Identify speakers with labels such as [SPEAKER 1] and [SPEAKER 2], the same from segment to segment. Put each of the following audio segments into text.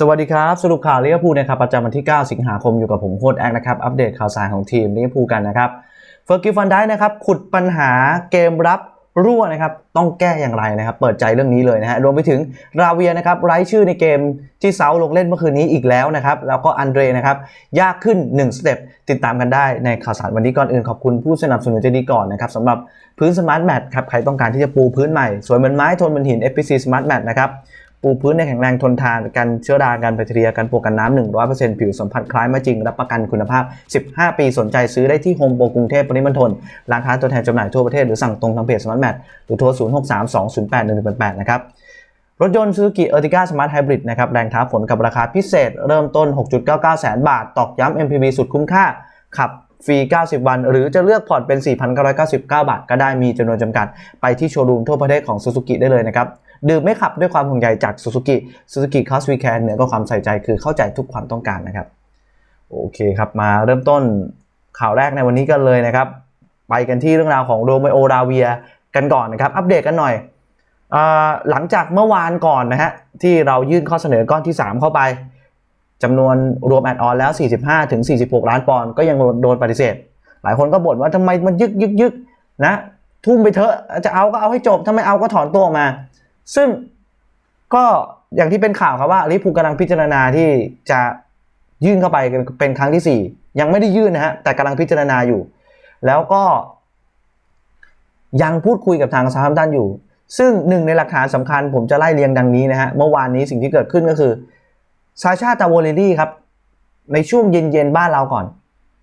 [SPEAKER 1] สวัสดีครับ สรุปข่าวลิเวอร์พูลนะครับประจำวันที่ 9 สิงหาคมอยู่กับผมโค้ดแอคนะครับอัปเดตข่าวสารของทีมลิเวอร์พูลกันนะครับเฟอร์กิฟันได้นะครับขุดปัญหาเกมรับรั่วนะครับต้องแก้อย่างไรนะครับเปิดใจเรื่องนี้เลยนะฮะรวมไปถึงราเวียนะครับไร้ชื่อในเกมที่เซาลงเล่นเมื่อคืนนี้อีกแล้วนะครับแล้วก็อันเดรนะครับยากขึ้น 1 สเต็ปติดตามกันได้ในข่าวสารวันนี้ก่อนอื่นขอบคุณผู้สนับสนุนใจดีก่อนนะครับสำหรับพื้นสมาร์ทแมทครับใครต้องการที่จะปูพื้นใหม่ สวยเหมือนไม้ทนเหมือนหิน FPC Smart Mat นะครับ ปูพื้นในแข็งแรงทนทานกันเชื้อรากันแบคทีเรียกันปวกกันน้ำ100%ผิวสัมผัสคล้ายมาจริง รับประกันคุณภาพ 15 ปีสนใจซื้อได้ที่โฮมโปรกรุงเทพปริมณฑลร้านค้าตัวแทนจำหน่ายทั่วประเทศหรือสั่งตรงทางเพจสมาร์ทแมทหรือโทร 0632081188 นะครับรถยนต์ Suzuki Ertiga Smart Hybrid นะครับแรงท้าฝนกับราคาพิเศษ เริ่มต้น 6.99 แสนบาท ตอกย้ำ MPV สุดคุ้มค่า ขับฟรี 90 วัน หรือจะเลือกผ่อนเป็น 4,999 บาท ก็ได้มีจำนวนจำกัด ไปที่โชว์รูมทั่วประเทศของ Suzuki ได้เลยนะครับ ดื่มไม่ขับด้วยความห่วงใยจาก Suzuki Suzuki c o s We Care เหนือก็ความใส่ใจคือเข้าใจทุกความต้องการนะครับ โอเคครับ มาเริ่มต้นข่าวแรกในวันนี้กันเลยนะครับ ไปกันที่เรื่องราวของโรเมโอราเวียกันก่อนนะครับ อัปเดตกันหน่อยอหลังจากเมื่อวานก่อนนะฮะที่เรายื่นข้อเสนอก้อนที่ 3 เข้าไปจำนวนรวมแอดออนแล้ว 45ถึง46 ล้านปอนด์ก็ยังโดนปฏิเสธ หลายคนก็บ่นว่าทำไมมันยึกยึกยึกนะทุ่มไปเถอะจะเอาก็เอาให้จบถ้าไม่เอาก็ถอนตัวออกมา ซึ่งก็อย่างที่เป็นข่าวครับว่าลิเวอร์พูลกำลังพิจารณาที่จะยื่นเข้าไปเป็นครั้งที่ 4 ยังไม่ได้ยื่นนะฮะแต่กำลังพิจารณาอยู่ แล้วก็ ยังพูดคุยกับทางซาฮัมตันอยู่ ซึ่งหนึ่งในหลักฐานสำคัญผมจะไล่เรียงดังนี้นะฮะเมื่อวานนี้สิ่งที่เกิดขึ้นก็คือซาชาตาโวเลรี่ครับ ในช่วงเย็นๆบ้านเราก่อน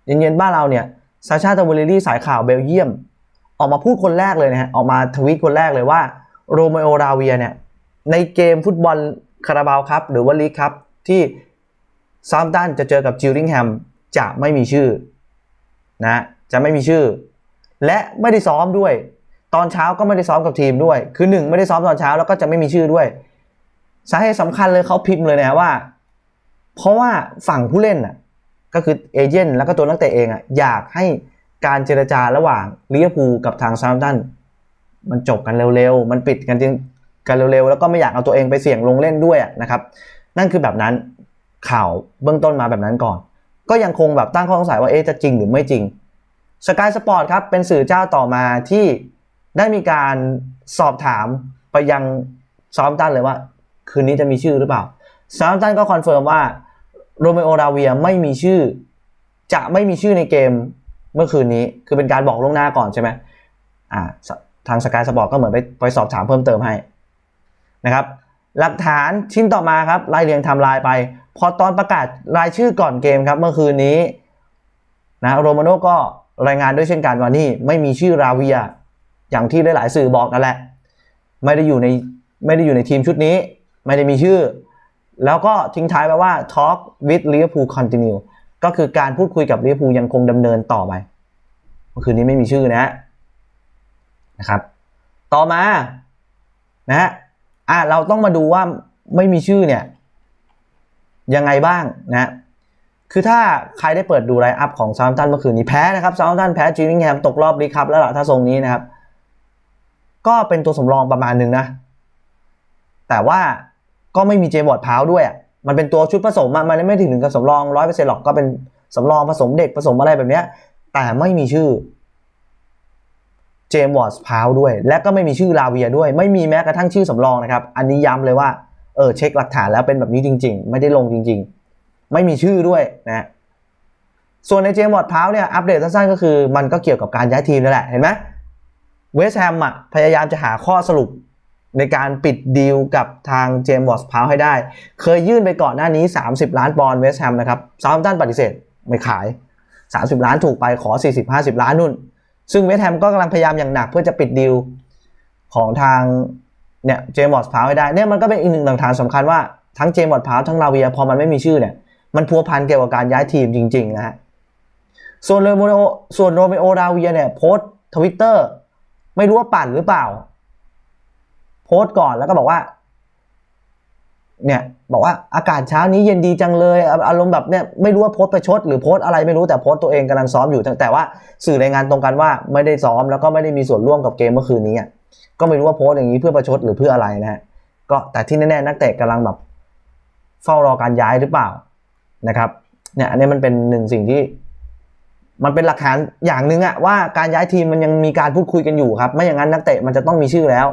[SPEAKER 1] เย็นๆบ้านเราเนี่ยซาชาตาโวเลรี่สายข่าวเบลเยียม ออกมาพูดคนแรกเลยนะฮะออกมาทวีตคนแรกเลยว่า โรเมโอราเวียเนี่ยในเกมฟุตบอลคาราบาวครับ หรือว่าลีกครับ ที่ซามตันจะเจอกับจิลลิงแฮมจะไม่มีชื่อนะจะไม่มีชื่อ และไม่ได้ซ้อมด้วย ตอนเช้าก็ไม่ได้ซ้อมกับทีมด้วย คือหนึ่งไม่ได้ซ้อมตอนเช้าแล้วก็จะไม่มีชื่อด้วย สาเหตุสำคัญเลยเขาพิมพ์เลยนะว่า เพราะว่าฝั่งผู้เล่นอะก็คือเอเจนต์แล้วก็ตัวนักเตะเองอะอยากให้การเจรจาระหว่างลิเวอร์พูลกับทางซามตัน มันจบกันเร็วๆ มันปิดกันจริงกันเร็วๆ แล้วก็ไม่อยากเอาตัวเองไปเสี่ยงลงเล่นด้วยนะครับ นั่นคือแบบนั้นข่าวเบื้องต้นมาแบบนั้นก่อน ก็ยังคงแบบตั้งข้อสงสัยว่าเอ๊ะจะจริงหรือไม่จริงสกายสปอร์ตครับเป็นสื่อเจ้าต่อมาที่ได้มีการสอบถามไปยังซอมตันเลยว่า คืนนี้จะมีชื่อหรือเปล่าซอมตันก็คอนเฟิร์มว่าโรเมโอราเวียไม่มีชื่อ จะไม่มีชื่อในเกมเมื่อคืนนี้คือเป็นการบอกล่วงหน้าก่อนใช่ไหมอ่า ทางสกายสปอร์ตก็เหมือนไปไปสอบถามเพิ่มเติมให้นะครับหลักฐานชิ้นต่อมาครับไล่เรียงทม์ไลน์ไป พอตอนประกาศรายชื่อก่อนเกมครับเมื่อคืนนี้นะโรมาโน่ก็รายงานด้วยเช่นกันว่านี่ไม่มีชื่อราเวีย อย่างที่หลายสื่อบอกนั่นแหละ ไม่ได้อยู่ในไม่ได้อยู่ในทีมชุดนี้ ไม่ได้มีชื่อ แล้วก็ทิ้งท้ายไปว่า talk with Liverpool continue ก็คือการพูดคุยกับลิเวอร์พูลยังคงดำเนินต่อไปเมื่อคืนนี้ไม่มีชื่อนะ นะครับ ต่อมานะฮะอะเราต้องมาดูว่าไม่มีชื่อเนี่ยยังไงบ้างนะคือถ้าใครได้เปิดดูไลน์อัพของซาวน์ตันเมื่อคืนนี้แพ้นะครับซาวน์ตันแพ้จีนิงแฮมตกรอบลีครับแล้วล่ะถ้าทรงนี้นะครับ ก็เป็นตัวสำรองประมาณหนึ่งนะ แต่ว่าก็ไม่มีเจมบอร์ดพาวด้วยอะมันเป็นตัวชุดผสมมันไม่ถึงกับสำรองร้อยเปอร์เซ็นต์หรอกก็เป็นสำรองผสมเด็กผสมอะไรแบบเนี้ยแต่ไม่มีชื่อ จมส์วอร์สพาวด้วย และก็ไม่มีชื่อลาเวียด้วย ไม่มีแม้กระทั่งชื่อสำรองนะครับ อันนี้ย้ำเลยว่าเออเช็คหลักฐานแล้วเป็นแบบนี้จริง ๆ ไม่ได้ลงจริง ๆ ไม่มีชื่อด้วยนะส่วนในเจมส์วอร์ดพาวเนี่ยอัปเดตสั้นๆก็คือมันก็เกี่ยวกับการย้ายทีมนั่นแหละเห็นไหมเวสต์แฮมอะพยายามจะหาข้อสรุปในการปิดดีลกับทางเจมส์วอร์สพาวให้ได้ เคยยื่นไปก่อนหน้านี้ 30 ล้านปอนด์เวสต์แฮมนะครับซาร์ตันปฏิเสธไม่ขาย 30 ล้านถูกไปขอ 40-50 ล้านนู่น ซึ่งเวสต์แฮมก็กำลังพยายามอย่างหนักเพื่อจะปิดดีลของทางเนี่ยเจมส์วอสพาวให้ได้เนี่ยมันก็เป็นอีกหนึ่งหลักฐานสำคัญว่าทั้งเจมส์วอสพาวทั้งลาเวียพอมันไม่มีชื่อเนี่ยมันพัวพันเกี่ยวกับการย้ายทีมจริงๆนะฮะส่วนโรเมโอส่วนโรเมโอลาเวียเนี่ยโพสทวิตเตอร์ไม่รู้ว่าปั่นหรือเปล่า โพสต์ก่อนแล้วก็บอกว่า เนี่ยบอกว่าอากาศเช้านี้เย็นดีจังเลย อารมณ์แบบเนี่ยไม่รู้ว่าโพสประชด หรือโพสอะไรไม่รู้แต่โพสตัวเองกำลังซ้อมอยู่ แต่ว่าสื่อรายงานตรงกันว่าไม่ได้ซ้อมแล้วก็ไม่ได้มีส่วนร่วมกับเกมเมื่อคืนนี้ก็ไม่รู้ว่าโพสอย่างนี้เพื่อประชดหรือเพื่ออะไรนะฮะก็แต่ที่แน่ๆนักเตะกำลังแบบเฝ้ารอการย้ายหรือเปล่านะครับเนี่ยอันนี้มันเป็นหนึ่งสิ่งที่ มันเป็นหลักฐานอย่างหนึ่งอะว่าการย้ายทีมมันยังมีการพูดคุยกันอยู่ครับ ไม่อย่างนั้นนักเตะมันจะต้องมีชื่อแล้ว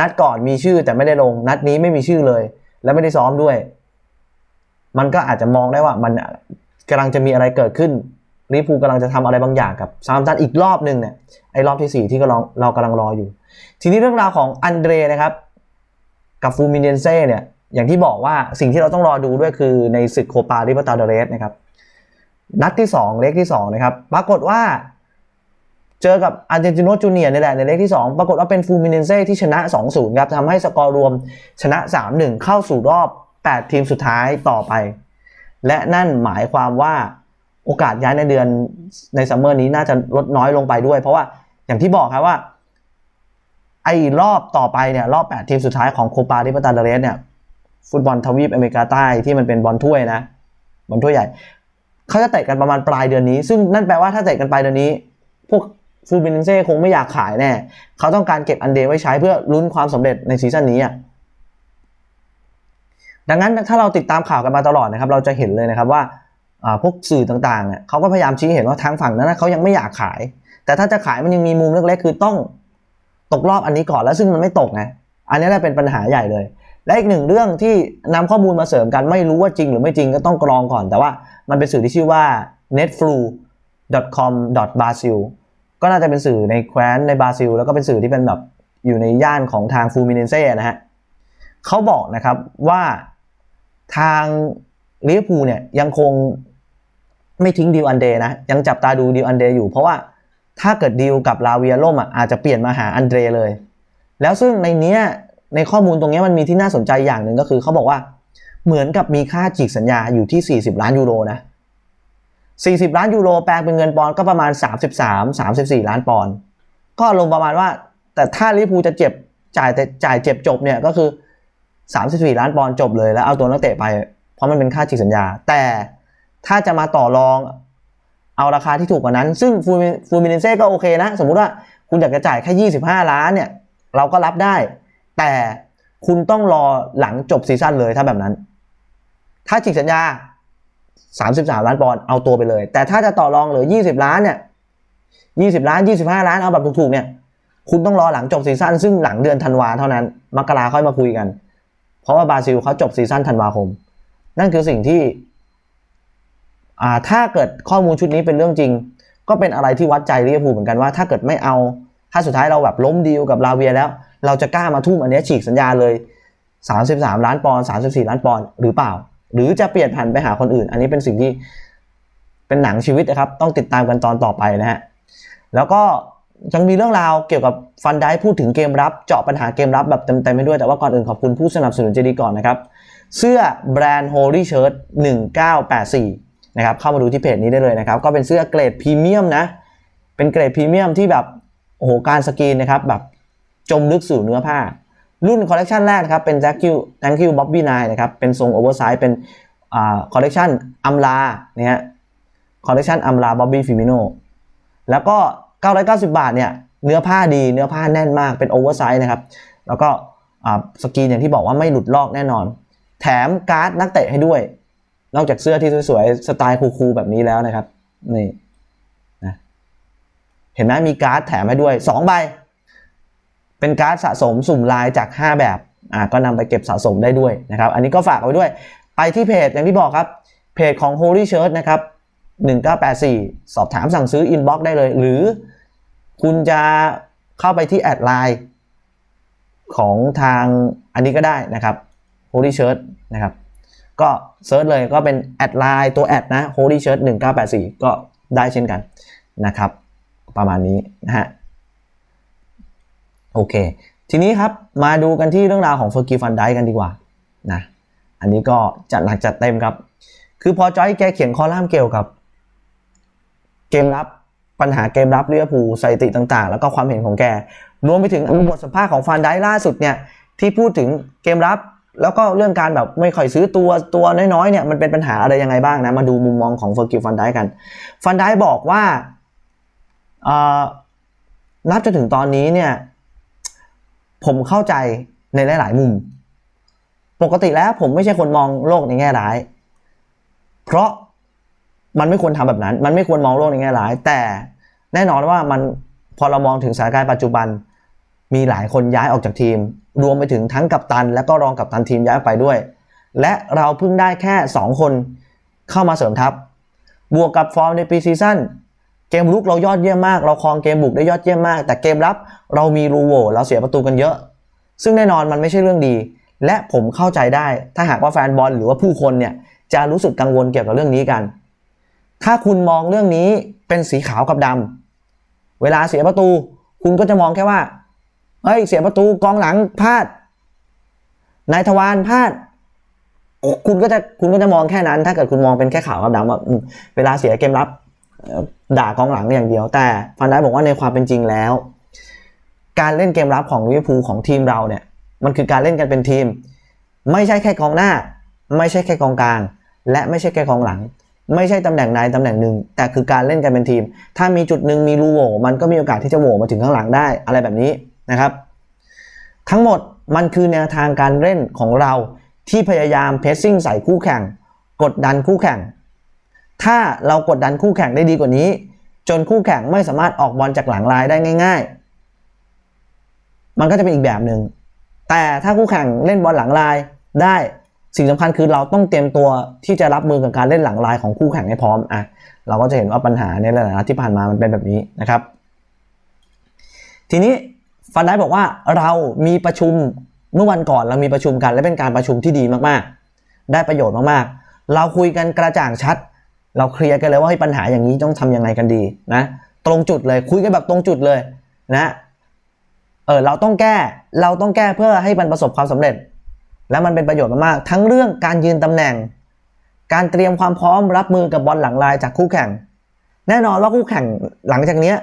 [SPEAKER 1] นัดก่อนมีชื่อแต่ไม่ได้ลง นัดนี้ไม่มีชื่อเลย และไม่ได้ซ้อมด้วย มันก็อาจจะมองได้ว่ามันกำลังจะมีอะไรเกิดขึ้นลิเวอร์พูลกำลังจะทำอะไรบางอย่างกับซามตันอีกรอบหนึ่งเนี่ยไอ้รอบที่สี่ที่กำลังเรากำลังรออยู่ ทีนี้เรื่องราวของอันเดรนะครับ กับฟูมิเนเซ่เนี่ยอย่างที่บอกว่าสิ่งที่เราต้องรอดูด้วยคือในศึกโคปาลิเบตาเดเรสนะครับนัดที่ 2 เลขที่2นะครับปรากฏว่า เจอกับอาร์เจนติโนจูเนียร์นี่แหละในเลขที่ 2 ปรากฏว่าเป็นฟูมิเนเซ่ที่ชนะ 2-0 ครับทำให้สกอร์รวมชนะ 3-1 เข้าสู่รอบ 8 ทีมสุดท้ายต่อไป และนั่นหมายความว่าโอกาสย้ายในเดือนในซัมเมอร์นี้น่าจะลดน้อยลงไปด้วย เพราะว่าอย่างที่บอกครับว่า ไอ้รอบต่อไปเนี่ยรอบ 8 ทีมสุดท้ายของโคปาลิเบตาเดเรสเนี่ยฟุตบอลทวีปอเมริกาใต้ที่มันเป็นบอลถ้วยนะบอลถ้วยใหญ่เขาจะเตะกันประมาณปลายเดือนนี้ ซึ่งนั่นแปลว่าถ้าเตะกันปลายเดือนนี้ พวก ฟูบินเซ่คงไม่อยากขายแน่ เขาต้องการเก็บอันเดไว้ใช้เพื่อลุ้นความสำเร็จในซีซั่นนี้อะดังนั้นถ้าเราติดตามข่าวกันมาตลอดนะครับ เราจะเห็นเลยนะครับว่าพวกสื่อต่างๆเขาก็พยายามชี้เห็นว่าทางฝั่งนั้นเขายังไม่อยากขาย แต่ถ้าจะขายมันยังมีมุมเล็กๆคือต้องตกรอบอันนี้ก่อนแล้วซึ่งมันไม่ตกไงอันนี้แหละเป็นปัญหาใหญ่เลย และอีกหนึ่งเรื่องที่นำข้อมูลมาเสริมกันไม่รู้ว่าจริงหรือไม่จริงก็ต้องกรองก่อน แต่ว่ามันเป็นสื่อที่ชื่อว่า netflu.com.brazil ก็น่าจะเป็นสื่อในแคว้นในบราซิล แล้วก็เป็นสื่อที่เป็นแบบอยู่ในย่านของทางฟูมิเนเซ่นะฮะเขาบอกนะครับว่าทางลิเวอร์พูลเนี่ยยังคงไม่ทิ้งดิวอันเดนะ ยังจับตาดูดิวอันเดอยู่ เพราะว่าถ้าเกิดดีลกับลาเวียล่มอะอาจจะเปลี่ยนมาหาอันเดรเลย แล้วซึ่งในเนี้ยในข้อมูลตรงนี้มันมีที่น่าสนใจอย่างหนึ่งก็คือเขาบอกว่าเหมือนกับมีค่าฉีกสัญญาอยู่ที่ 40 ล้านยูโรนะ 40 ล้านยูโรแปลงเป็นเงินปอนด์ก็ประมาณ 33 34 ล้านปอนด์ก็ลงประมาณว่า แต่ถ้าลิเวอร์พูจะเจ็บจ่ายแต่จ่ายเจ็บจบเนี่ยก็คือ 34 ล้านปอนด์จบเลยแล้วเอาตัวนักเตะไป เพราะมันเป็นค่าฉีกสัญญา แต่ถ้าจะมาต่อรองเอาราคาที่ถูกกว่านั้น ซึ่งฟูมิเนเซ่ก็โอเคนะ สมมุติว่าคุณอยากจะจ่ายแค่ 25 ล้านเนี่ย เราก็รับได้ แต่คุณต้องรอหลังจบซีซั่นเลยถ้าแบบนั้น ถ้าฉีกสัญญา 33 ล้านปอนด์เอาตัวไปเลย แต่ถ้าจะต่อรองเหลือ 20 ล้านเนี่ย 20 ล้าน 25 ล้านเอาแบบถูกๆเนี่ย คุณต้องรอหลังจบซีซั่นซึ่งหลังเดือนธันวาเท่านั้น มกราค่อยมาคุยกัน เพราะว่าบราซิลเขาจบซีซั่นธันวาคม นั่นคือสิ่งที่ถ้าเกิดข้อมูลชุดนี้เป็นเรื่องจริง ก็เป็นอะไรที่วัดใจลิเวอร์พูลเหมือนกันว่าถ้าเกิดไม่เอา ถ้าสุดท้ายเราแบบล้มดีลกับลาเวียแล้ว เราจะกล้ามาทุ่มอันนี้ฉีกสัญญาเลย 33 ล้านปอนด์34 ล้านปอนด์หรือเปล่า หรือจะเปลี่ยนผันไปหาคนอื่น อันนี้เป็นสิ่งที่เป็นหนังชีวิตนะครับ ต้องติดตามกันตอนต่อไปนะฮะแล้วก็ยังมีเรื่องราวเกี่ยวกับฟันได้พูดถึงเกมรับ เจาะปัญหาเกมรับแบบเต็มๆไปด้วยแต่ว่าก่อนอื่นขอบคุณผู้สนับสนุนใจดีก่อนนะครับ เสื้อแบรนด์ Holy Shirt 1984 นะครับ เข้ามาดูที่เพจนี้ได้เลยนะครับ ก็เป็นเสื้อเกรดพรีเมียมนะ เป็นเกรดพรีเมียมที่แบบโอ้โหการสกรีนนะครับแบบจมลึกสู่เนื้อผ้า รุ่นคอลเลกชันแรกนะครับเป็น Thank you Thank you Bobby 9นะครับเป็นทรงโอเวอร์ไซส์เป็นคอลเลกชันอัมลาเนี่ยคอลเลกชันอัมลาบ๊อบบี้ฟิมิโนแล้วก็ 990 บาทเนี่ยเนื้อผ้าดีเนื้อผ้าแน่นมากเป็นโอเวอร์ไซส์นะครับ แล้วก็สกีนอย่างที่บอกว่าไม่หลุดลอกแน่นอน แถมการ์ดนักเตะให้ด้วย นอกจากเสื้อที่สวยๆ สไตล์คูลๆแบบนี้แล้วนะครับ นี่นะเห็นไหมมีการ์ดแถมให้ด้วย 2 ใบ เป็นการ์ดสะสมสุ่มลายจาก 5 แบบอ่าก็นำไปเก็บสะสมได้ด้วยนะครับ อันนี้ก็ฝากไว้ด้วย ไปที่เพจอย่างที่บอกครับ เพจของ Holy Shirt นะครับ 1984 สอบถามสั่งซื้ออินบ็อกซ์ได้เลย หรือคุณจะเข้าไปที่แอดไลน์ของทางอันนี้ก็ได้นะครับ Holy Shirt นะครับ ก็เซิร์ชเลยก็เป็นแอดไลน์ตัวแอดนะ Holy Shirt 1984 ก็ได้เช่นกันนะครับ ประมาณนี้นะฮะ โอเค ทีนี้ครับมาดูกันที่เรื่องราวของเฟอร์กี้ฟันไดกันดีกว่านะอันนี้ก็จัดหนักจัดเต็มครับ คือพอจอยแกเขียนคอลัมน์เกี่ยวกับ เกมรับปัญหาเกมรับลิเวอร์พูสถิติต่างๆ แล้วก็ความเห็นของแก รวมไปถึงบทสัมภาษณ์ของฟันไดล่าสุดเนี่ยที่พูดถึงเกมรับแล้วก็เรื่องการแบบไม่ค่อยซื้อตัวตัวน้อยๆเนี่ยมันเป็นปัญหาอะไรยังไงบ้างนะ มาดูมุมมองของเฟอร์กิลฟันได้กันฟันได้บอกว่านับจนถึงตอนนี้เนี่ย ผมเข้าใจในหลาย ๆ มุม ปกติแล้วผมไม่ใช่คนมองโลกในแง่ร้าย เพราะมันไม่ควรทำแบบนั้น มันไม่ควรมองโลกในแง่ร้าย แต่แน่นอนว่ามันพอเรามองถึงสถานการณ์ปัจจุบัน มีหลายคนย้ายออกจากทีม รวมไปถึงทั้งกัปตัน และก็รองกัปตันทีมย้ายไปด้วย และเราเพิ่งได้แค่ 2 คนเข้ามาเสริมทัพ บวกกับฟอร์มในปีซีซั่น เกมลุกเรายอดเยี่ยมมาก เราครองเกมบุกได้ยอดเยี่ยมมาก แต่เกมรับเรามีรูโวเราเสียประตูกันเยอะ ซึ่งแน่นอนมันไม่ใช่เรื่องดี และผมเข้าใจได้ถ้าหากว่าแฟนบอลหรือว่าผู้คนเนี่ยจะรู้สึกกังวลเกี่ยวกับเรื่องนี้กัน ถ้าคุณมองเรื่องนี้เป็นสีขาวกับดำเวลาเสียประตู คุณก็จะมองแค่ว่าเฮ้ยเสียประตูกองหลังพลาดนายทวารพลาดคุณก็จะคุณก็จะมองแค่นั้น ถ้าเกิดคุณมองเป็นแค่ขาวกับดำว่าเวลาเสียเกมรับ ด่ากองหลังอย่างเดียว แต่ฟันได้บอกว่าในความเป็นจริงแล้ว การเล่นเกมรับของลิเวอร์พูลของทีมเราเนี่ย มันคือการเล่นกันเป็นทีม ไม่ใช่แค่กองหน้า ไม่ใช่แค่กองกลาง และไม่ใช่แค่กองหลัง ไม่ใช่ตำแหน่งใดตำแหน่งหนึ่ง แต่คือการเล่นกันเป็นทีม ถ้ามีจุดหนึ่งมีรูโหว่มันก็มีโอกาสที่จะโหว่มาถึงข้างหลังได้อะไรแบบนี้นะครับ ทั้งหมดมันคือแนวทางการเล่นของเราที่พยายามเพสซิ่งใส่คู่แข่ง กดดันคู่แข่ง ถ้าเรากดดันคู่แข่งได้ดีกว่านี้ จนคู่แข่งไม่สามารถออกบอลจากหลังลายได้ง่าย ๆ มันก็จะเป็นอีกแบบหนึ่งแต่ถ้าคู่แข่งเล่นบอลหลังลายได้สิ่งสำคัญคือเราต้องเตรียมตัวที่จะรับมือกับการเล่นหลังลายของคู่แข่งให้พร้อมอะเราก็จะเห็นว่าปัญหาในหลายๆที่ผ่านมามันเป็นแบบนี้นะครับ ทีนี้ฟันได้บอกว่าเรามีประชุมเมื่อวันก่อนเรามีประชุมกันและเป็นการประชุมที่ดีมากๆ ได้ประโยชน์มากๆ เราคุยกันกระจ่างชัด เราเคลียร์กันเลยว่าให้ปัญหาอย่างนี้ต้องทำยังไงกันดีนะ ตรงจุดเลยคุยกันแบบตรงจุดเลยนะเออเราต้องแก้เราต้องแก้เพื่อให้มันประสบความสำเร็จ และมันเป็นประโยชน์มากๆทั้งเรื่องการยืนตำแหน่ง การเตรียมความพร้อมรับมือกับบอลหลังลายจากคู่แข่ง แน่นอนว่าคู่แข่งหลังจากเนี้ย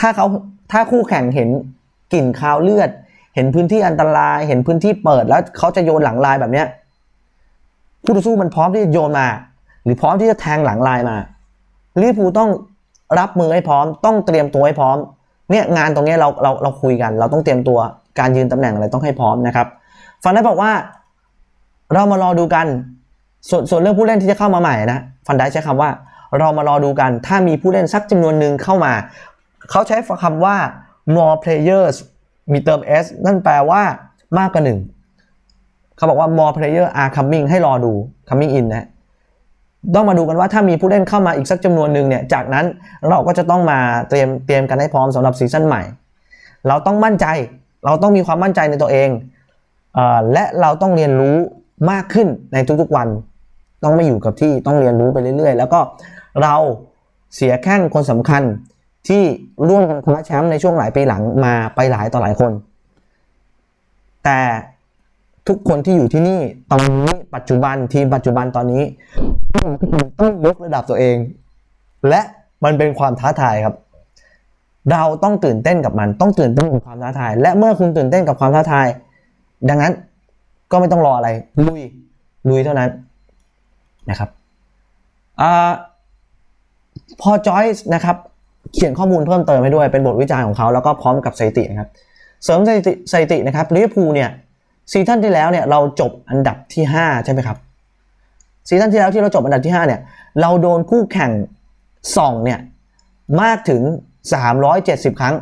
[SPEAKER 1] ถ้าเขาถ้าคู่แข่งเห็นกลิ่นคาวเลือด เห็นพื้นที่อันตราย เห็นพื้นที่เปิดแล้วเขาจะโยนหลังลายแบบเนี้ยคู่ต่อสู้มันพร้อมที่จะโยนมา หรือพร้อมที่จะแทงหลังลายมาลิเวอร์พูลต้องรับมือให้พร้อม ต้องเตรียมตัวให้พร้อม เนี่ยงานตรงนี้เราเราเราคุยกัน เราต้องเตรียมตัวการยืนตำแหน่งอะไรต้องให้พร้อมนะครับฟันได้บอกว่า เรามารอดูกัน ส่วนส่วนเรื่องผู้เล่นที่จะเข้ามาใหม่นะฟันได้ใช้คำว่า เรามารอดูกัน ถ้ามีผู้เล่นสักจำนวนหนึ่งเข้ามา เขาใช้คำว่า more players มีเติม s นั่นแปลว่ามากกว่าหนึ่งเขาบอกว่า more player are coming ให้รอดู coming in นะ ต้องมาดูกันว่าถ้ามีผู้เล่นเข้ามาอีกสักจำนวนหนึ่งเนี่ยจากนั้นเราก็จะต้องมาเตรียมเตรียมกันให้พร้อมสำหรับซีซั่นใหม่ เราต้องมั่นใจเราต้องมีความมั่นใจในตัวเองเออและเราต้องเรียนรู้มากขึ้นในทุกๆวัน ต้องไม่อยู่กับที่ต้องเรียนรู้ไปเรื่อย ๆ แล้วก็เราเสียแข้งคนสำคัญที่ร่วมกันคว้าแชมป์ในช่วงหลายปีหลังมาไปหลายต่อหลายคน แต่ทุกคนที่อยู่ที่นี่ตอนนี้ปัจจุบันทีมปัจจุบันตอนนี้ ต้องยกระดับตัวเอง และมันเป็นความท้าทายครับ เราต้องตื่นเต้นกับมัน ต้องตื่นเต้นกับความท้าทาย และเมื่อคุณตื่นเต้นกับความท้าทาย ดังนั้นก็ไม่ต้องรออะไร ลุย ลุยเท่านั้นนะครับอพอจอยส์นะครับ เขียนข้อมูลเพิ่มเติมให้ด้วย เป็นบทวิจารณ์ของเขาแล้วก็พร้อมกับสถิตินะครับ เสริมสถิติสถิตินะครับลิเวอร์พูลเนี่ยซีซั่นที่แล้วเนี่ยเราจบอันดับที่ 5 ใช่ไหมครับ ซีซั่นที่แล้วที่เราจบอันดับที่ 5 เนี่ย เราโดนคู่แข่งส่องเนี่ยมากถึง 370 ครั้ง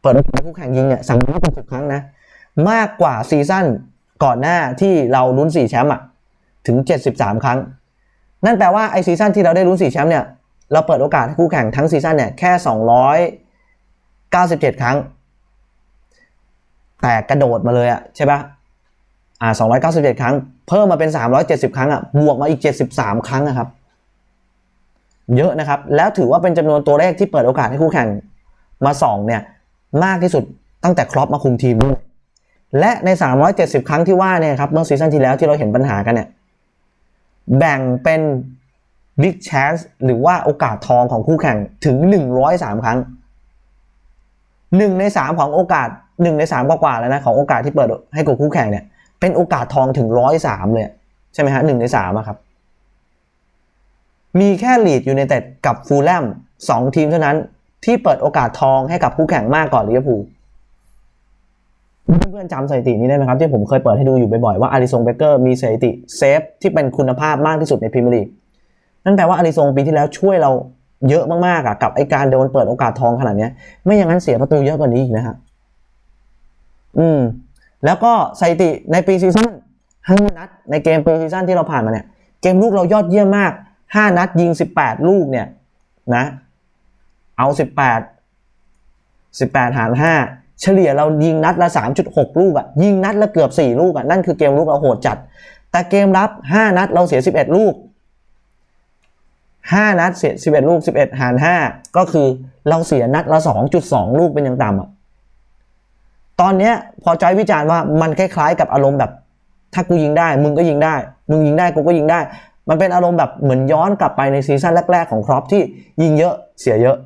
[SPEAKER 1] เปิดโอกาสคู่แข่งยิงเนี่ย370ครั้งนะ มากกว่าซีซั่นก่อนหน้าที่เราลุ้น 4 แชมป์อะถึง 73 ครั้ง นั่นแปลว่าไอซีซั่นที่เราได้ลุ้น 4 แชมป์เนี่ยเราเปิดโอกาสให้คู่แข่งทั้งซีซั่นเนี่ยแค่ 297 ครั้ง แต่กระโดดมาเลยอะใช่ปะ อ่า297 ครั้ง เพิ่มมาเป็น 370 ครั้งอะบวกมาอีก 73 ครั้งนะครับ เยอะนะครับ แล้วถือว่าเป็นจำนวนตัวเลขที่เปิดโอกาสให้คู่แข่งมาสองเนี่ยมากที่สุดตั้งแต่ครอปมาคุมทีมด้วยและใน 370 ครั้งที่ว่าเนี่ยครับเมื่อซีซั่นที่แล้วที่เราเห็นปัญหากันเนี่ยแบ่งเป็น Big Chance หรือว่าโอกาสทองของคู่แข่งถึง 103 ครั้งหนึ่งในสามของโอกาสหนึ่งในสามกว่าๆแล้วนะ ของโอกาสที่เปิดให้กับคู่แข่งเนี่ย เป็นโอกาสทองถึงร้อยสามเลย ใช่ไหมฮะหนึ่งในสามอะครับ มีแค่ลีดอยูไนเต็ดกับฟูลแลมสองทีมเท่านั้นที่เปิดโอกาสทองให้กับคู่แข่งมากกว่าลิเวอร์พูลเพื่อนๆจำสถิตินี้ได้ไหมครับที่ผมเคยเปิดให้ดูอยู่บ่อยๆว่าอาริซงเบเกอร์มีสถิติเซฟที่เป็นคุณภาพมากที่สุดในพรีเมียร์ลีกนั่นแปลว่าอาริซงปีที่แล้วช่วยเราเยอะมากๆอะกับไอการโดนเปิดโอกาสทองขนาดนี้ไม่อย่างนั้นเสียประตูเยอะกว่านี้อีกนะครับอืม แล้วก็สถิติในปีซีซั่นห้านัดในเกมปีซีซั่นที่เราผ่านมาเนี่ย เกมลูกเรายอดเยี่ยมมากห้านัดยิงสิบแปดลูกเนี่ยนะ เอาสิบแปดสิบแปดหารห้าเฉลี่ยเรายิงนัดละสามจุดหกลูกอะยิงนัดละเกือบสี่ลูกอะนั่นคือเกมลุกเราโหดจัด แต่เกมรับห้านัดเราเสียสิบเอ็ดลูกห้านัดเสียสิบเอ็ดลูกสิบเอ็ดหารห้าก็คือเราเสียนัดละสองจุดสองลูกเป็นอย่างต่ำอะ ตอนเนี้ยพอจอยวิจารณ์ว่ามันคล้ายๆ กับอารมณ์แบบ ถ้ากูยิงได้ มึงก็ยิงได้ มึงยิงได้กูก็ยิงได้ มันเป็นอารมณ์แบบเหมือนย้อนกลับไปในซีซั่นแรก ๆ ของครอปที่ยิงเยอะเสียเยอะ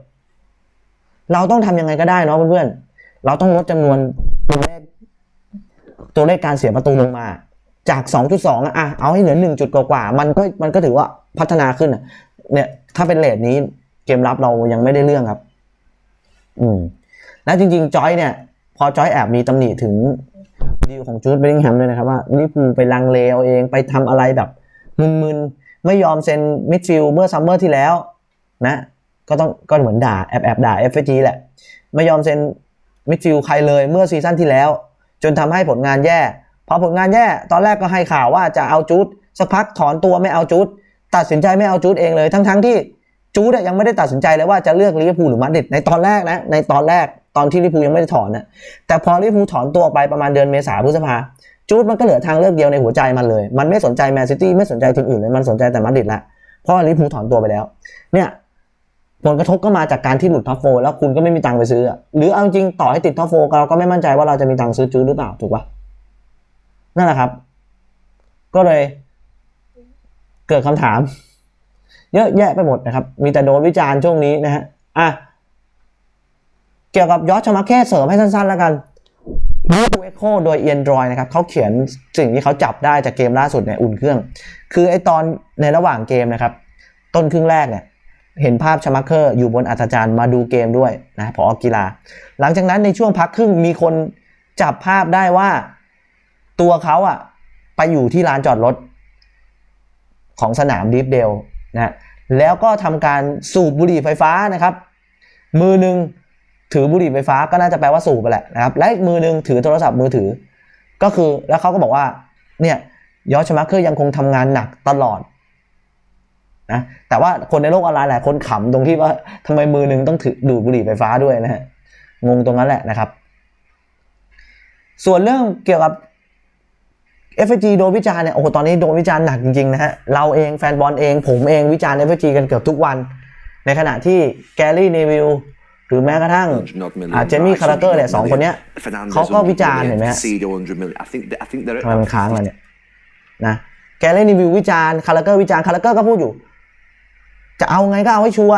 [SPEAKER 1] เราต้องทำยังไงก็ได้เนาะเพื่อนๆเราต้องลดจำนวนตัวเลขตัวเลขการเสียประตูลงมา จาก 2.2อะอะเอาให้เหลือ1จุดกว่าๆมันก็มันก็ถือว่าพัฒนาขึ้นเนี่ย ถ้าเป็นเลทนี้เกมรับเรายังไม่ได้เรื่องครับ อืม แล้วจริง ๆ จอยเนี่ย พอจอยแอบมีตำหนิถึงดีลของจูดเบลลิงแฮมด้วยนะครับว่าลิเวอร์พูไปลังเลเอาเองไปทำอะไรแบบมึนๆ ไม่ยอมเซ็นมิดฟิลด์เมื่อซัมเมอร์ที่แล้วนะก็ต้องก็เหมือนด่าแอบแอบด่า f อ g แหละ ไม่ยอมเซ็นมิดฟิลด์ใครเลยเมื่อซีซั่นที่แล้ว จนทำให้ผลงานแย่พอผลงานแย่ตอนแรกก็ให้ข่าวว่าจะเอาจูดสักพักถอนตัวไม่เอาจูดตัดสินใจไม่เอาจูดเองเลย ทั้งๆที่จูดยังไม่ได้ตัดสินใจเลยว่าจะเลือกลิเวอร์พูลหรือมาดริดในตอนแรกนะในตอนแรก ตอนที่ลิพูยังไม่ได้ถอนนะแต่พอลิพูถอนตัวไปประมาณเดือนเมษาพฤษภาจูดมันก็เหลือทางเลือกเดียวในหัวใจมันเลย มันไม่สนใจแมนซิตี้ไม่สนใจทีมอื่นเลยมันสนใจแต่มาดริดละเพราะว่าลิพูถอนตัวไปแล้ว เนี่ยผลกระทบก็มาจากการที่หลุดท็อปโฟร์แล้วคุณก็ไม่มีตังค์ไปซื้อ หรือเอาจริงต่อให้ติดท็อปโฟร์เราก็ไม่มั่นใจว่าเราจะมีตังค์ซื้อจูดหรือเปล่าถูกปะนั่นแหละครับ ก็เลยเกิดคำถาม เยอะแยะไปหมดนะครับ มีแต่โดนวิจารณ์ช่วงนี้นะฮะอะ เกี่ยวกับยอดชมาแค่เสริมให้สั้นๆแล้วกันบูบูเอ็กโคโดยเอียนดรอยนะครับเขาเขียนสิ่งที่เขาจับได้จากเกมล่าสุดในอุ่นเครื่อง คือไอตอนในระหว่างเกมนะครับ ต้นครึ่งแรกเนี่ยเห็นภาพชมักเคอร์อยู่บนอัศจรรย์มาดูเกมด้วยนะพอกีฬา หลังจากนั้นในช่วงพักครึ่งมีคนจับภาพได้ว่าตัวเขาอะไปอยู่ที่ลานจอดรถของสนามดีฟเดลนะแล้วก็ทำการสูบบุหรี่ไฟฟ้านะครับ มือหนึ่ง ถือบุหรี่ไฟฟ้าก็น่าจะแปลว่าสูบไปแหละนะครับและอีกมือหนึ่งถือโทรศัพท์มือถือ ก็คือแล้วเขาก็บอกว่าเนี่ยยอชมาร์เคอร์ยังคงทำงานหนักตลอดนะแต่ว่าคนในโลกออนไลน์หลายคนขำตรงที่ว่าทำไมมือหนึ่งต้องถือดูดบุหรี่ไฟฟ้าด้วยนะฮะงงตรงนั้นแหละนะครับ ส่วนเรื่องเกี่ยวกับ FG โดนวิจารณ์เนี่ยโอ้โหตอนนี้โดนวิจารณ์หนักจริงๆนะฮะเราเองแฟนบอลเองผมเองวิจารณ์ FG กันเกือบทุกวัน ในขณะที่แกรี่เนวิล หรือแม้กระทั่งอ่าเจมี่คาราเกอร์เนี่ยสองคนเนี้ยเขาก็วิจารณ์เห็นไหมฮะทำไมมันค้างล่ะเนี่ยนะแกเล่นรีวิววิจารณ์คาราเกอร์วิจารณ์คาราเกอร์ก็พูดอยู่ จะเอาไงก็เอาให้ชัว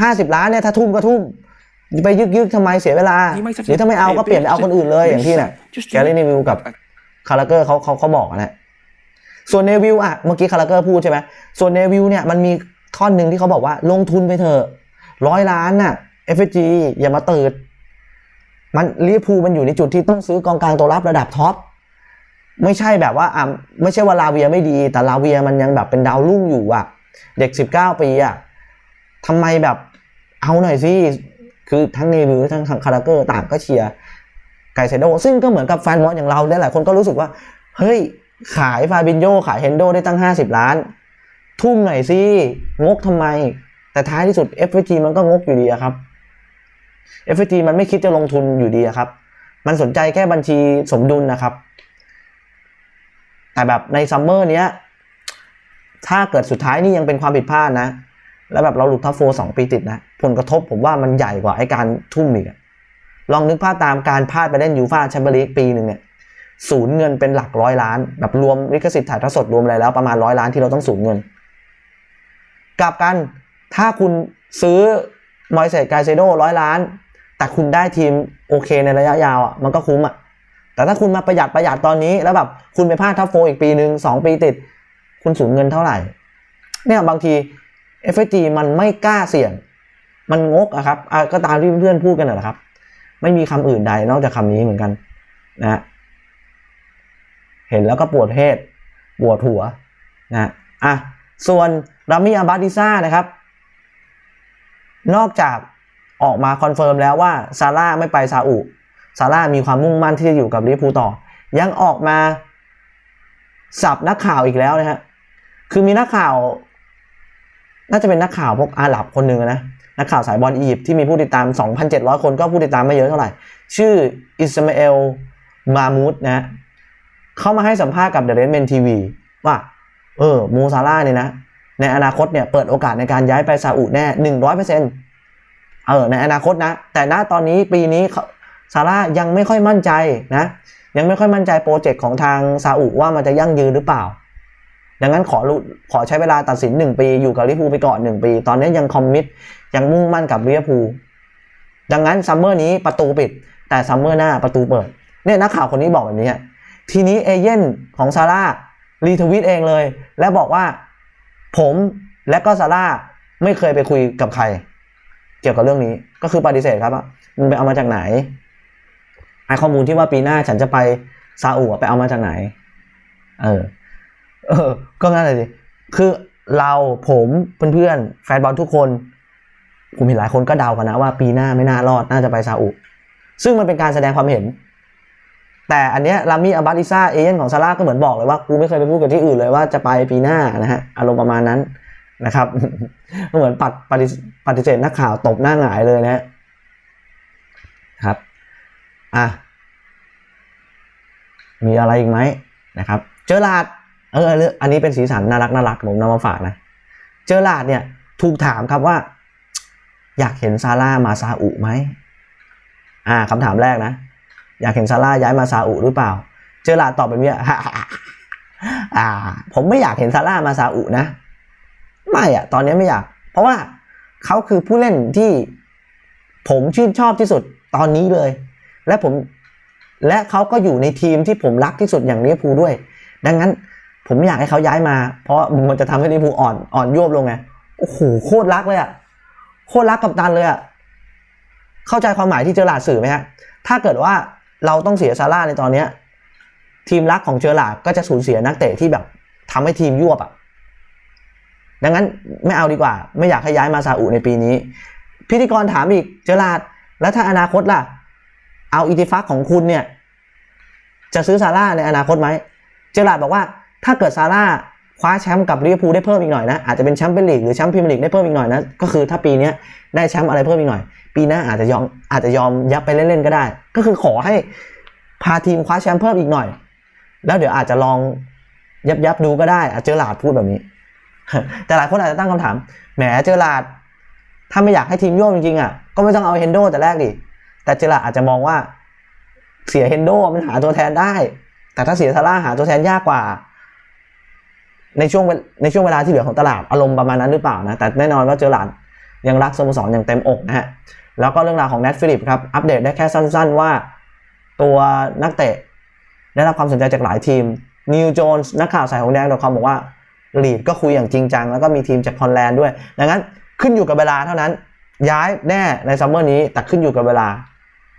[SPEAKER 1] ห้าสิบล้านเนี่ยถ้าทุ่มก็ทุ่มไปยึกยึกๆทำไมเสียเวลา
[SPEAKER 2] นี่ไม่ใช่
[SPEAKER 1] หรือถ้าไม่เอาก็เปลี่ยนไปเอาคนอื่นเลยอย่างที่เนี่ย
[SPEAKER 2] Just
[SPEAKER 1] แกเล่นรีวิวกับคาราเกอร์เขาเขาเขาบอกอะนะส่วนเนวิลอะเมื่อกี้คาราเกอร์พูดใช่ไหมส่วนเนวิลเนี่ยมันมีท่อนหนึ่งที่เขาบอกว่าลงทุนไปเถอะร้อยล้านน่ะ FG อย่ามาตื่นมันลิเวอร์พูลมันอยู่ในจุดที่ต้องซื้อกองกลางตัวรับระดับท็อปไม่ใช่แบบว่าอะไม่ใช่ว่าลาเวียไม่ดี แต่ลาเวียมันยังแบบเป็นดาวรุ่งอยู่อะ เด็กสิบเก้าปีอะทำไมแบบเอาหน่อยสิคือทั้งเนวิลทั้งคาราเกอร์ต่างก็เชียร์ไกเซโดซึ่งก็เหมือนกับแฟนบอลอย่างเราเนี่ยหลายคนก็รู้สึกว่า เฮ้ย ขายฟาบินโยขายเฮนโดได้ตั้งห้าสิบล้าน ทุ่มหน่อยสิงกทำไม แต่ท้ายที่สุด FG มันก็งกอยู่ดีครับ FG มันไม่คิดจะลงทุนอยู่ดีครับ มันสนใจแค่บัญชีสมดุลนะครับ แต่แบบในซัมเมอร์เนี้ย ถ้าเกิดสุดท้ายนี่ยังเป็นความผิดพลาดนะ แล้วแบบเราหลุดท็อปโฟสองปีติดนะ ผลกระทบผมว่ามันใหญ่กว่าไอ้การทุ่มอีก ลองนึกภาพตามการพลาดไปเล่นยูฟ่าแชมเปี้ยนลีกปีหนึ่งเนี่ยสูญเงินเป็นหลักร้อยล้าน แบบรวมลิขสิทธิ์ถ่ายทอดสดรวมอะไรแล้วประมาณร้อยล้านที่เราต้องสูญเงิน กลับกันถ้าคุณซื้อ มอยเซสไกเซโดร้อยล้าน แต่คุณได้ทีมโอเคในระยะยาวอะมันก็คุ้มอะแต่ถ้าคุณมาประหยัดประหยัดตอนนี้แล้วแบบคุณไปพลาดทัฟโฟอีกปีหนึ่งสองปีติด คุณสูญเงินเท่าไหร่ เนี่ยบางที f อ g มันไม่กล้าเสี่ยง มันงกอะครับก็ตามที่เพื่อนๆพูดกันนะแหละครับ ไม่มีคำอื่นใดนอกจากคำนี้เหมือนกันนะเห็นแล้วก็ปวดเหตุปวดหัวนะอะส่วนรามิอาบาดิซ่านะครับ นอกจากออกมาคอนเฟิร์มแล้วว่าซาร่าไม่ไปซาอุซาร่ามีความมุ่งมั่นที่จะอยู่กับลิเวอร์พูลต่อ ยังออกมาสับนักข่าวอีกแล้วนะฮะ คือมีนักข่าว น่าจะเป็นนักข่าวพวกอาหรับคนหนึ่งนะ นักข่าวสายบอลอียิปต์ที่มีผู้ติดตาม 2,700 คนก็ผู้ติดตามไม่เยอะเท่าไหร่ ชื่ออิสมาเอล มามูดนะฮะเข้ามาให้สัมภาษณ์กับเดอะเรนเมนทีวีว่า เออ มูซาร่าเนี่ยนะ ในอนาคตเนี่ยเปิดโอกาสในการย้ายไปซาอุแน่หนึ่งร้อยเปอร์เซ็นต์เออในอนาคตนะ แต่ณตอนนี้ปีนี้ซาร่ายังไม่ค่อยมั่นใจนะ ยังไม่ค่อยมั่นใจโปรเจกต์ของทางซาอุว่ามันจะยั่งยืนหรือเปล่า ดังนั้นขอรู้ขอใช้เวลาตัดสินหนึ่งปีอยู่กับลิเวอร์พูลไปก่อนหนึ่งปี ตอนนี้ยังคอมมิตยังมุ่งมั่นกับลิเวอร์พูลดังนั้นซัมเมอร์นี้ประตูปิด แต่ซัมเมอร์หน้าประตูเปิดเนี่ยนักข่าวคนนี้บอกแบบนี้ทีนี้เอเย่นของซาร่ารีทวิตเองเลย และบอกว่า ผมและก็ซาร่าไม่เคยไปคุยกับใคร เกี่ยวกับเรื่องนี้ก็คือปฏิเสธครับว่ามึงไปเอามาจากไหนไอข้อมูลที่ว่าปีหน้าฉันจะไปซาอุไปเอามาจากไหน เออ เออ ก็งั้นเลยสิคือเราผมเพื่อนๆแฟนบอลทุกคน ผมเห็นหลายคนก็เดากันนะว่าปีหน้าไม่น่ารอดน่าจะไปซาอุ ซึ่งมันเป็นการแสดงความเห็น แต่อันเนี้ยลามีอาบัติซ่าเอเย่นของซาร่าก็เหมือนบอกเลยว่ากูไม่เคยไปพูดกับที่อื่นเลยว่าจะไปปีหน้านะฮะอารมณ์ประมาณนั้นนะครับเหมือนปัดปฏิเสธนักข่าวตบหน้าหงายเลยนะครับอะมีอะไรอีกไหมนะครับ เจอลาดเออเรื่องอันนี้เป็นสีสันน่ารักน่ารักผมนำมาฝากนะเจอลาดเนี่ยถูกถามครับว่า อยากเห็นซาร่ามาซาอุไหมอ่าคำถามแรกนะ อยากเห็นซาร่าย้ายมาซาอุหรือเปล่า เจอหลาตอบแบบนี้อ่า ผมไม่อยากเห็นซาร่ามาซาอุนะ ไม่อะตอนนี้ไม่อยาก เพราะว่าเขาคือผู้เล่นที่ผมชื่นชอบที่สุดตอนนี้เลย และผมและเขาก็อยู่ในทีมที่ผมรักที่สุดอย่างลิเวอร์พูลด้วย ดังนั้นผมไม่อยากให้เขาย้ายมา เพราะมันจะทำให้ลิเวอร์พูลอ่อนอ่อนยวบลงไงโอ้โหโคตรรักเลยอะโคตรรักกับตันเลยอะเข้าใจความหมายที่เจอหลาดสื่อไหมฮะถ้าเกิดว่า เราต้องเสียซาร่าในตอนเนี้ย ทีมรักของเจอหลาดก็จะสูญเสียนักเตะที่แบบทำให้ทีมยั่วอะดังนั้นไม่เอาดีกว่า ไม่อยากให้ย้ายมาซาอุในปีนี้ พิธีกรถามอีกเจอหลาดแล้วถ้าอนาคตล่ะ เอาอิติฟักของคุณเนี่ย จะซื้อซาร่าในอนาคตไหมเจอหลาดบอกว่าถ้าเกิดซาร่าคว้าแชมป์กับลิเวอร์พูลได้เพิ่มอีกหน่อยนะอาจจะเป็นแชมป์เปี้ยนลีกหรือแชมป์พรีเมียร์ลีกได้เพิ่มอีกหน่อยนะก็คือถ้าปีนี้ได้แชมป์อะไรเพิ่มอีกหน่อย ปีหน้าอาจจะยอมอาจจะยอมยับไปเล่นๆก็ได้ ก็คือขอให้พาทีมคว้าแชมป์เพิ่มอีกหน่อย แล้วเดี๋ยวอาจจะลองยับยับดูก็ได้ อาจเจอหลาดพูดแบบนี้ แต่หลายคนอาจจะตั้งคำถาม แหมเจอหลาด ถ้าไม่อยากให้ทีมโยกจริงๆอะ ก็ไม่ต้องเอาเฮนโดแต่แรกดิ แต่เจอหลาดอาจจะมองว่าเสียเฮนโดมันหาตัวแทนได้ แต่ถ้าเสียซาร่าหาตัวแทนยากกว่า ในช่วงในช่วงเวลาที่เหลือของตลาดอารมณ์ประมาณนั้นหรือเปล่านะ แต่แน่นอนว่าเจอหลาด ยังรักสโมสรอย่างเต็มอกนะฮะแล้วก็เรื่องราวของแนทฟิลิปครับอัปเดตได้แค่สั้นๆว่า ตัวนักเตะได้รับความสนใจจากหลายทีมนิวโจนส์นักข่าวสายของแดง .com บอกว่าลีดก็คุยอย่างจริงจัง แล้วก็มีทีมจากฮอลแลนด์ด้วย ดังนั้นขึ้นอยู่กับเวลาเท่านั้น ย้ายแน่ในซัมเมอร์นี้ แต่ขึ้นอยู่กับเวลา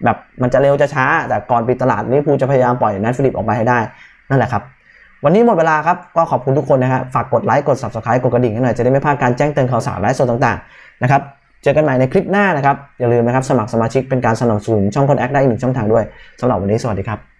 [SPEAKER 1] แบบมันจะเร็วจะช้า แต่ก่อนปิดตลาดนี่พูลจะพยายามปล่อยแนทฟิลิปออกมาให้ได้ นั่นแหละครับ วันนี้หมดเวลาครับ ก็ขอบคุณทุกคนนะฮะฝากกดไลค์ กด subscribe กดกระดิ่งให้หน่อย จะได้ไม่พลาดการแจ้งเตือนข่าวสารไลฟ์สดต่างๆ นะครับเจอกันใหม่ในคลิปหน้านะครับอย่าลืมนะครับสมัครสมาชิกเป็นการสนับสนุนช่องคนแอคได้อีกหนึ่งช่องทางด้วยสำหรับวันนี้สวัสดีครับ